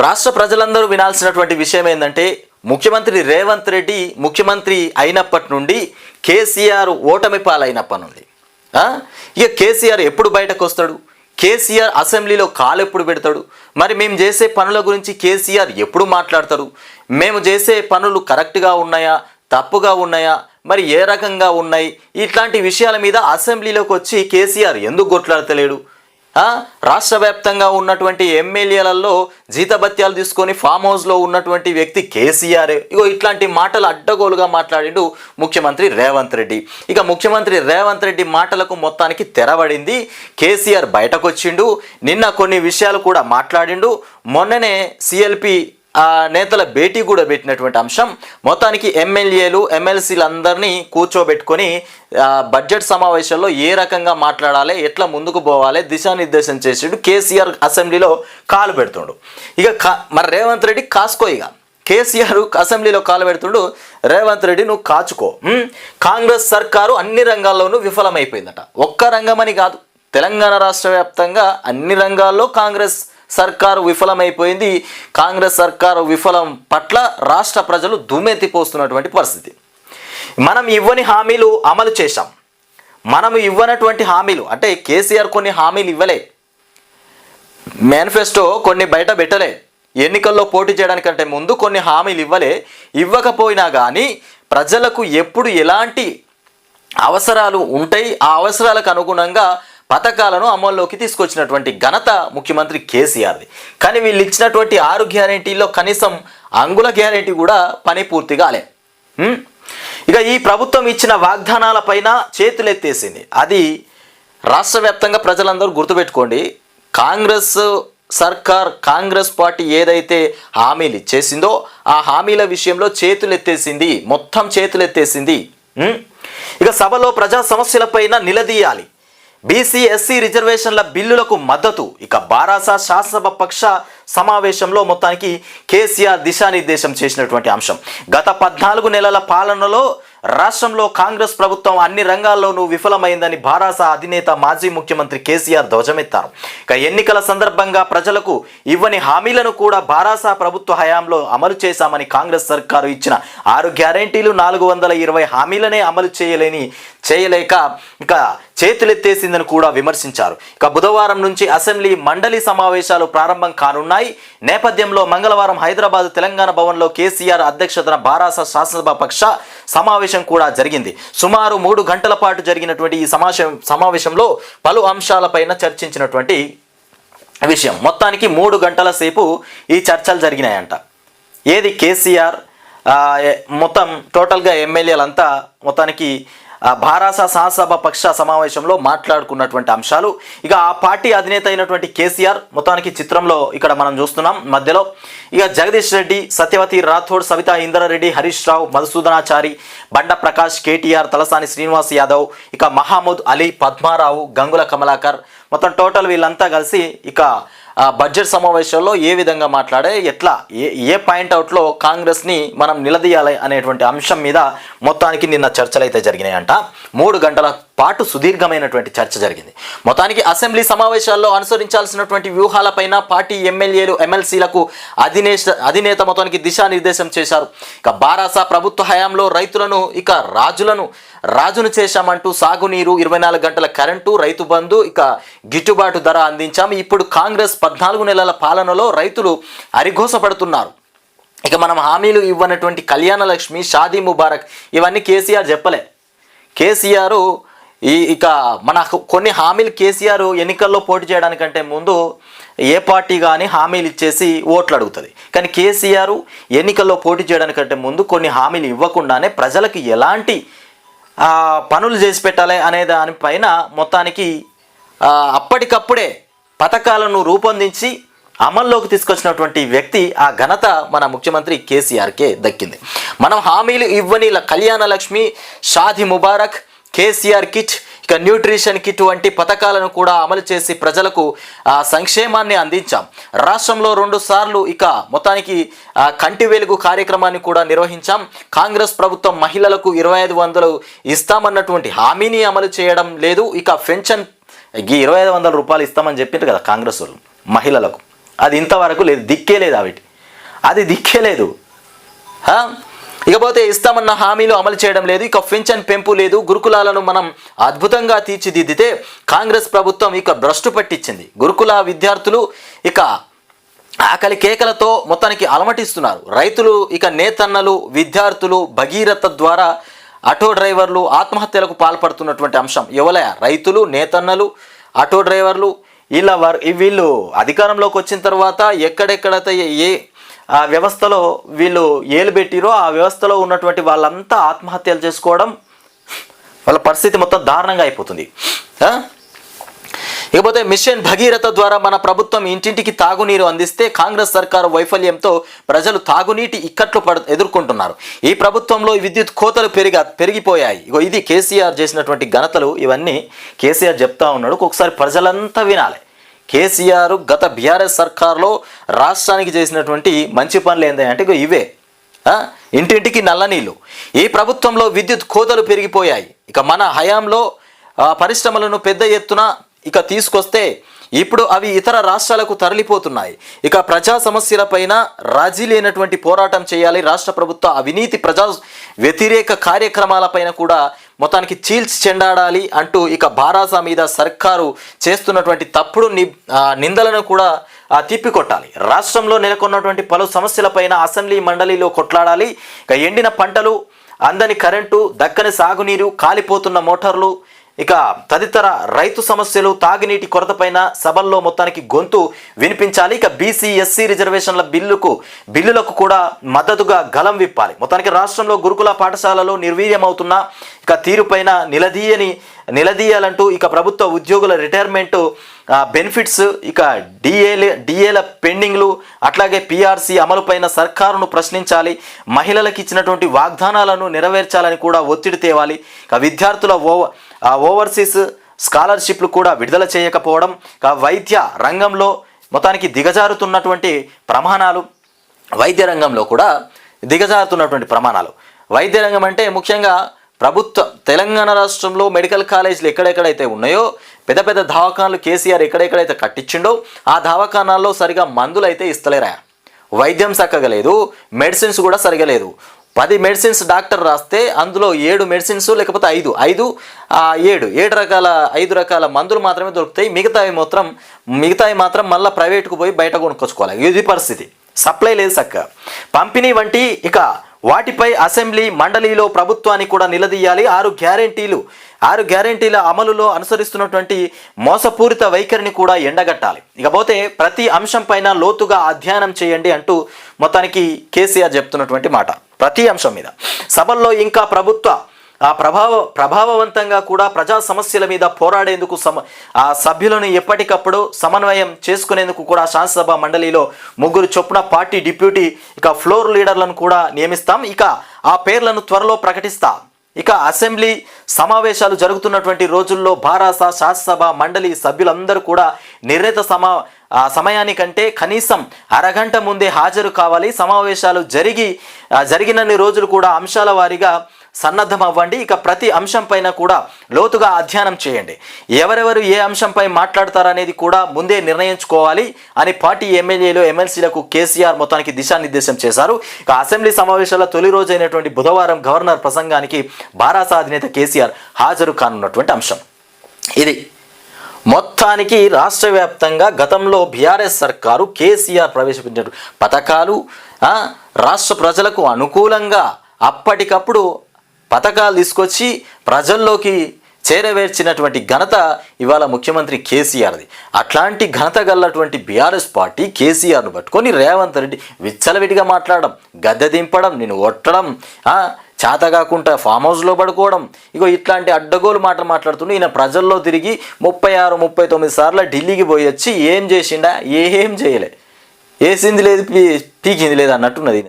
రాష్ట్ర ప్రజలందరూ వినాల్సినటువంటి విషయం ఏంటంటే ముఖ్యమంత్రి రేవంత్ రెడ్డి ముఖ్యమంత్రి అయినప్పటి నుండి కేసీఆర్ ఓటమి పాలైనప్పటి నుండి ఇక కేసీఆర్ ఎప్పుడు బయటకు వస్తాడు? కేసీఆర్ అసెంబ్లీలో కాలు ఎప్పుడు పెడతాడు? మరి మేము చేసే పనుల గురించి కేసీఆర్ ఎప్పుడు మాట్లాడతాడు? మేము చేసే పనులు కరెక్ట్గా ఉన్నాయా? తప్పుగా ఉన్నాయా? మరి ఏ రకంగా ఉన్నాయి? ఇట్లాంటి విషయాల మీద అసెంబ్లీలోకి వచ్చి కేసీఆర్ ఎందుకు కొట్లాడతలేడు? రాష్ట్ర వ్యాప్తంగా ఉన్నటువంటి ఎమ్మెల్యేలలో జీతభత్యాలు తీసుకొని ఫామ్ హౌస్లో ఉన్నటువంటి వ్యక్తి కేసీఆర్. ఇగో ఇట్లాంటి మాటలు అడ్డగోలుగా మాట్లాడిండు ముఖ్యమంత్రి రేవంత్ రెడ్డి. ఇక ముఖ్యమంత్రి రేవంత్ రెడ్డి మాటలకు మొత్తానికి తెరబడింది కేసీఆర్ బయటకొచ్చిండు. నిన్న కొన్ని విషయాలు కూడా మాట్లాడిండు. మొన్ననే సిఎల్పి నేతల భేటీ కూడా పెట్టినటువంటి అంశం. మొత్తానికి ఎమ్మెల్యేలు ఎమ్మెల్సీలందరినీ కూర్చోబెట్టుకొని బడ్జెట్ సమావేశంలో ఏ రకంగా మాట్లాడాలి ఎట్లా ముందుకు పోవాలి దిశానిర్దేశం చేసిండు కేసీఆర్ అసెంబ్లీలో కాలు పెడుతుండు. ఇక కా మరి రేవంత్ రెడ్డి కాసుకో ఇక. కేసీఆర్ అసెంబ్లీలో కాలు పెడుతుండు రేవంత్ రెడ్డి నువ్వు కాచుకో. కాంగ్రెస్ సర్కారు అన్ని రంగాల్లోనూ విఫలమైపోయిందట. ఒక్క రంగమని కాదు తెలంగాణ రాష్ట్ర వ్యాప్తంగా అన్ని రంగాల్లో కాంగ్రెస్ సర్కారు విఫలమైపోయింది. కాంగ్రెస్ సర్కారు విఫలం పట్ల రాష్ట్ర ప్రజలు దుమ్మెత్తిపోస్తున్నటువంటి పరిస్థితి. మనం ఇవ్వని హామీలు అమలు చేశాం. మనం ఇవ్వనటువంటి హామీలు అంటే కేసీఆర్ కొన్ని హామీలు ఇవ్వలే. మేనిఫెస్టో కొన్ని బయట పెట్టలే. ఎన్నికల్లో పోటీ చేయడానికంటే ముందు కొన్ని హామీలు ఇవ్వలే. ఇవ్వకపోయినా కానీ ప్రజలకు ఎప్పుడు ఎలాంటి అవసరాలు ఉంటాయి ఆ అవసరాలకు అనుగుణంగా పథకాలను అమల్లోకి తీసుకొచ్చినటువంటి ఘనత ముఖ్యమంత్రి కేసీఆర్ది. కానీ వీళ్ళు ఇచ్చినటువంటి ఆరు గ్యారెంటీల్లో కనీసం అంగుల గ్యారెంటీ కూడా పని పూర్తి కాలే. ఇక ఈ ప్రభుత్వం ఇచ్చిన వాగ్దానాలపైన చేతులెత్తేసింది. అది రాష్ట్ర వ్యాప్తంగా ప్రజలందరూ గుర్తుపెట్టుకోండి. కాంగ్రెస్ సర్కార్ కాంగ్రెస్ పార్టీ ఏదైతే హామీలు ఇచ్చేసిందో ఆ హామీల విషయంలో చేతులెత్తేసింది. మొత్తం చేతులెత్తేసింది. ఇక సభలో ప్రజా సమస్యలపైన నిలదీయాలి. బీసీ ఎస్సీ రిజర్వేషన్ల బిల్లులకు మద్దతు. ఇక బారాసా శాసనసభ పక్ష సమావేశంలో మొత్తానికి కేసీఆర్ దిశానిర్దేశం చేసినటువంటి అంశం. గత పద్నాలుగు నెలల పాలనలో రాష్ట్రంలో కాంగ్రెస్ ప్రభుత్వం అన్ని రంగాల్లోనూ విఫలమైందని భారాస అధినేత మాజీ ముఖ్యమంత్రి కేసీఆర్ ధ్వజమెత్తారు. ఇక ఎన్నికల సందర్భంగా ప్రజలకు ఇవ్వని హామీలను కూడా భారాస ప్రభుత్వ హయాంలో అమలు చేశామని కాంగ్రెస్ సర్కారు ఇచ్చిన ఆరు గ్యారెంటీలు నాలుగు వందల ఇరవై హామీలనే అమలు చేయలేని చేయలేక ఇంకా చేతులెత్తేసిందని కూడా విమర్శించారు. ఇక బుధవారం నుంచి అసెంబ్లీ మండలి సమావేశాలు ప్రారంభం కానున్నాయి. నేపథ్యంలో మంగళవారం హైదరాబాద్ తెలంగాణ భవన్లో కేసీఆర్ అధ్యక్షతన బారాస శాసనసభ పక్ష సమావేశం కూడా జరిగింది. సుమారు మూడు గంటల పాటు జరిగినటువంటి ఈ సమావేశం సమావేశంలో పలు అంశాలపైన చర్చించినటువంటి విషయం. మొత్తానికి మూడు గంటల సేపు ఈ చర్చలు జరిగినాయంట. ఏది కేసీఆర్ మొత్తం టోటల్గా ఎమ్మెల్యేలంతా మొత్తానికి భారాస శాసనసభ పక్ష సమావేశంలో మాట్లాడుకున్నటువంటి అంశాలు. ఇక ఆ పార్టీ అధినేత అయినటువంటి కేసీఆర్ మొత్తానికి చిత్రంలో ఇక్కడ మనం చూస్తున్నాం. మధ్యలో ఇక జగదీష్ రెడ్డి సత్యవతి రాథోడ్ సవిత ఇంద్రారెడ్డి హరీష్ రావు మధుసూదనాచారి బండ ప్రకాష్ కేటీఆర్ తలసాని శ్రీనివాస్ యాదవ్ ఇక మహమూద్ అలీ పద్మారావు గంగుల కమలాకర్ మొత్తం టోటల్ వీళ్ళంతా కలిసి ఇక బడ్జెట్ సమావేశంలో ఏ విధంగా మాట్లాడే ఎట్లా ఏ ఏ పాయింట్ అవుట్లో కాంగ్రెస్ని మనం నిలదీయాలి అనేటువంటి అంశం మీద మొత్తానికి నిన్న చర్చలు అయితే జరిగినాయంట. మూడు గంటల పాటు సుదీర్ఘమైనటువంటి చర్చ జరిగింది. మొత్తానికి అసెంబ్లీ సమావేశాల్లో అనుసరించాల్సినటువంటి వ్యూహాలపైన పార్టీ ఎమ్మెల్యేలు ఎమ్మెల్సీలకు అధినేత అధినేత మొత్తానికి దిశానిర్దేశం చేశారు. ఇక బారాసా ప్రభుత్వ హయాంలో రైతులను ఇక రాజులను రాజును చేశామంటూ సాగునీరు ఇరవై నాలుగు గంటల కరెంటు రైతు బంధు ఇక గిట్టుబాటు ధర అందించాం. ఇప్పుడు కాంగ్రెస్ పద్నాలుగు నెలల పాలనలో రైతులు అరిఘోసపడుతున్నారు. ఇక మనం హామీలు ఇవ్వనటువంటి కళ్యాణ లక్ష్మి షాదీ ముబారక్ ఇవన్నీ కేసీఆర్ చెప్పలే. కేసీఆర్ ఈ ఇక మన కొన్ని హామీలు కేసీఆర్ ఎన్నికల్లో పోటీ చేయడానికంటే ముందు ఏ పార్టీ కానీ హామీలు ఇచ్చేసి ఓట్లు అడుగుతుంది. కానీ కేసీఆర్ ఎన్నికల్లో పోటీ చేయడానికంటే ముందు కొన్ని హామీలు ఇవ్వకుండానే ప్రజలకు ఎలాంటి పనులు చేసి పెట్టాలి అనే దానిపైన మొత్తానికి అప్పటికప్పుడే పథకాలను రూపొందించి అమల్లోకి తీసుకొచ్చినటువంటి వ్యక్తి ఆ ఘనత మన ముఖ్యమంత్రి కేసీఆర్కే దక్కింది. మనం హామీలు ఇవ్వని ఇలా కళ్యాణ లక్ష్మి షాది ముబారక్ కేసీఆర్ కిట్ ఇక న్యూట్రిషన్ కిట్ వంటి పథకాలను కూడా అమలు చేసి ప్రజలకు సంక్షేమాన్ని అందించాం. రాష్ట్రంలో రెండు సార్లు ఇక మొత్తానికి కంటి వెలుగు కార్యక్రమాన్ని కూడా నిర్వహించాం. కాంగ్రెస్ ప్రభుత్వం మహిళలకు ఇరవై ఐదు వందలు ఇస్తామన్నటువంటి హామీని అమలు చేయడం లేదు. ఇక పెన్షన్ ఈ ఇరవై ఐదు వందల రూపాయలు ఇస్తామని చెప్పిండ్రు కదా కాంగ్రెస్ వాళ్ళు మహిళలకు. అది ఇంతవరకు లేదు దిక్కే లేదు అవిటి అది దిక్కే లేదు. ఇకపోతే ఇస్తామన్న హామీలు అమలు చేయడం లేదు ఇక పింఛన్ పెంపు లేదు గురుకులాలను మనం అద్భుతంగా తీర్చిదిద్దితే కాంగ్రెస్ ప్రభుత్వం ఇక భ్రష్టు పట్టించింది. గురుకుల విద్యార్థులు ఇక ఆకలి కేకలతో మొత్తానికి అలమటిస్తున్నారు. రైతులు ఇక నేతన్నలు విద్యార్థులు భగీరథ ద్వారా ఆటో డ్రైవర్లు ఆత్మహత్యలకు పాల్పడుతున్నటువంటి అంశం. ఎవలయ రైతులు నేతన్నలు ఆటో డ్రైవర్లు వీళ్ళ వారు వీళ్ళు అధికారంలోకి వచ్చిన తర్వాత ఎక్కడెక్కడైతే ఏ ఆ వ్యవస్థలో వీళ్ళు ఏలు పెట్టిరో ఆ వ్యవస్థలో ఉన్నటువంటి వాళ్ళంతా ఆత్మహత్యలు చేసుకోవడం వాళ్ళ పరిస్థితి మొత్తం దారుణంగా అయిపోతుంది. ఇకపోతే మిషన్ భగీరథ ద్వారా మన ప్రభుత్వం ఇంటింటికి తాగునీరు అందిస్తే కాంగ్రెస్ సర్కారు వైఫల్యంతో ప్రజలు తాగునీటి ఇక్కట్లు పడ ఎదుర్కొంటున్నారు. ఈ ప్రభుత్వంలో విద్యుత్ కోతలు పెరిగా పెరిగిపోయాయి. ఇగో ఇది కేసీఆర్ చేసినటువంటి ఘనతలు ఇవన్నీ కేసీఆర్ చెప్తా ఉన్నాడు. ఒకసారి ప్రజలంతా వినాలి. కేసీఆర్ గత బీఆర్ఎస్ సర్కార్లో రాష్ట్రానికి చేసినటువంటి మంచి పనులు ఏంటంటే ఇవే. ఇంటింటికి నల్ల నీళ్ళు ఈ ప్రభుత్వంలో విద్యుత్ కోతలు పెరిగిపోయాయి. ఇక మన హయాంలో పరిశ్రమలను పెద్ద ఎత్తున ఇక తీసుకొస్తే ఇప్పుడు అవి ఇతర రాష్ట్రాలకు తరలిపోతున్నాయి. ఇక ప్రజా సమస్యలపైన రాజీ లేనటువంటి పోరాటం చేయాలి. రాష్ట్ర ప్రభుత్వ అవినీతి ప్రజా వ్యతిరేక కార్యక్రమాలపైన కూడా మొత్తానికి చీల్చి చెండాడాలి అంటూ ఇక భారాసా మీద సర్కారు చేస్తున్నటువంటి తప్పుడు ని ఆ, నిందలను కూడా తిప్పికొట్టాలి. రాష్ట్రంలో నెలకొన్నటువంటి పలు సమస్యలపైన అసెంబ్లీ మండలిలో కొట్లాడాలి. ఇక ఎండిన పంటలు అందని కరెంటు దక్కని సాగునీరు కాలిపోతున్న మోటార్లు ఇక తదితర రైతు సమస్యలు తాగునీటి కొరతపైన సభల్లో మొత్తానికి గొంతు వినిపించాలి. ఇక బీసీ ఎస్సీ రిజర్వేషన్ల బిల్లుకు బిల్లులకు కూడా మద్దతుగా గలం విప్పాలి. మొత్తానికి రాష్ట్రంలో గురుకుల పాఠశాలలో నిర్వీర్యమవుతున్న ఇక తీరుపైన నిలదీయని నిలదీయాలంటూ ఇక ప్రభుత్వ ఉద్యోగుల రిటైర్మెంట్ బెనిఫిట్స్ ఇక డిఏల డిఏల పెండింగ్లు అట్లాగే పిఆర్సీ అమలుపైన సర్కారును ప్రశ్నించాలి. మహిళలకు ఇచ్చినటువంటి వాగ్దానాలను నెరవేర్చాలని కూడా ఒత్తిడి తేవాలి. ఇక విద్యార్థుల ఓవ ఓవర్సీస్ స్కాలర్షిప్లు కూడా విడుదల చేయకపోవడం వైద్య రంగంలో మొత్తానికి దిగజారుతున్నటువంటి ప్రమాణాలు వైద్య రంగంలో కూడా దిగజారుతున్నటువంటి ప్రమాణాలు. వైద్య రంగం అంటే ముఖ్యంగా ప్రభుత్వ తెలంగాణ రాష్ట్రంలో మెడికల్ కాలేజీలు ఎక్కడెక్కడైతే ఉన్నాయో పెద్ద పెద్ద దవాఖానాలు కేసీఆర్ ఎక్కడెక్కడైతే కట్టించిండో ఆ దవాఖానాల్లో సరిగా మందులు అయితే ఇస్తలేరా? వైద్యం చక్కగా లేదు మెడిసిన్స్ కూడా సరిగా లేదు. పది మెడిసిన్స్ డాక్టర్ రాస్తే అందులో ఏడు మెడిసిన్స్ లేకపోతే ఐదు ఐదు ఏడు. ఏడు రకాల ఐదు రకాల మందులు మాత్రమే దొరుకుతాయి. మిగతావి మాత్రం మిగతావి మాత్రం మళ్ళీ ప్రైవేట్కు పోయి బయట కొనుక్కొచ్చుకోవాలి. ఇది పరిస్థితి. సప్లై లేదు చక్క పంపిణీ వంటి ఇక వాటిపై అసెంబ్లీ మండలిలో ప్రభుత్వాన్ని కూడా నిలదీయాలి. ఆరు గ్యారెంటీలు ఆరు గ్యారెంటీల అమలులో అనుసరిస్తున్నటువంటి మోసపూరిత వైఖరిని కూడా ఎండగట్టాలి. ఇకపోతే ప్రతి అంశం పైన లోతుగా అధ్యయనం చేయండి అంటూ మొత్తానికి కేసీఆర్ చెప్తున్నటువంటి మాట. ప్రతి అంశం మీద. సభల్లో ఇంకా ప్రభుత్వ ఆ ప్రభావ ప్రభావవంతంగా కూడా ప్రజా సమస్యల మీద పోరాడేందుకు సమ ఆ సభ్యులను ఎప్పటికప్పుడు సమన్వయం చేసుకునేందుకు కూడా శాసనసభ మండలిలో ముగ్గురు చొప్పున పార్టీ డిప్యూటీ ఇక ఫ్లోర్ లీడర్లను కూడా నియమిస్తాం. ఇక ఆ పేర్లను త్వరలో ప్రకటిస్తాం. ఇక అసెంబ్లీ సమావేశాలు జరుగుతున్నటువంటి రోజుల్లో భారాస శాసనసభ మండలి సభ్యులందరూ కూడా నిర్ణీత సమా సమయానికంటే కనీసం అరగంట ముందే హాజరు కావాలి. సమావేశాలు జరిగి జరిగినన్ని రోజులు కూడా అంశాల వారీగా సన్నద్ధం అవ్వండి ఇక ప్రతి అంశం పైన కూడా లోతుగా అధ్యయనం చేయండి. ఎవరెవరు ఏ అంశంపై మాట్లాడతారనేది కూడా ముందే నిర్ణయించుకోవాలి అని పార్టీ ఎమ్మెల్యేలు ఎమ్మెల్సీలకు కేసీఆర్ మొత్తానికి దిశానిర్దేశం చేశారు. ఇక అసెంబ్లీ సమావేశాల తొలి రోజైనటువంటి బుధవారం గవర్నర్ ప్రసంగానికి భారాస అధినేత కేసీఆర్ హాజరు కానున్నటువంటి అంశం. ఇది మొత్తానికి రాష్ట్ర వ్యాప్తంగా గతంలో బీఆర్ఎస్ సర్కారు కేసీఆర్ ప్రవేశపెట్టిన పథకాలు రాష్ట్ర ప్రజలకు అనుకూలంగా అప్పటికప్పుడు పథకాలు తీసుకొచ్చి ప్రజల్లోకి చేరవేర్చినటువంటి ఘనత ఇవాళ ముఖ్యమంత్రి కేసీఆర్ది. అట్లాంటి ఘనత గల్లటువంటి బీఆర్ఎస్ పార్టీ కేసీఆర్ను పట్టుకొని రేవంత్ రెడ్డి విచ్చలవిడిగా మాట్లాడడం గద్దె దింపడం నేను ఒట్టడం చేత కాకుండా ఫామ్ హౌస్లో పడుకోవడం ఇగో ఇట్లాంటి అడ్డగోలు మాటలు మాట్లాడుతుండే. ఈయన ప్రజల్లో తిరిగి ముప్పై ఆరు ముప్పై తొమ్మిది సార్లు ఢిల్లీకి పోయి వచ్చి ఏం చేసిండా? ఏం చేయలే. వేసింది లేదు పీ- పీకింది లేదు అన్నట్టున్నది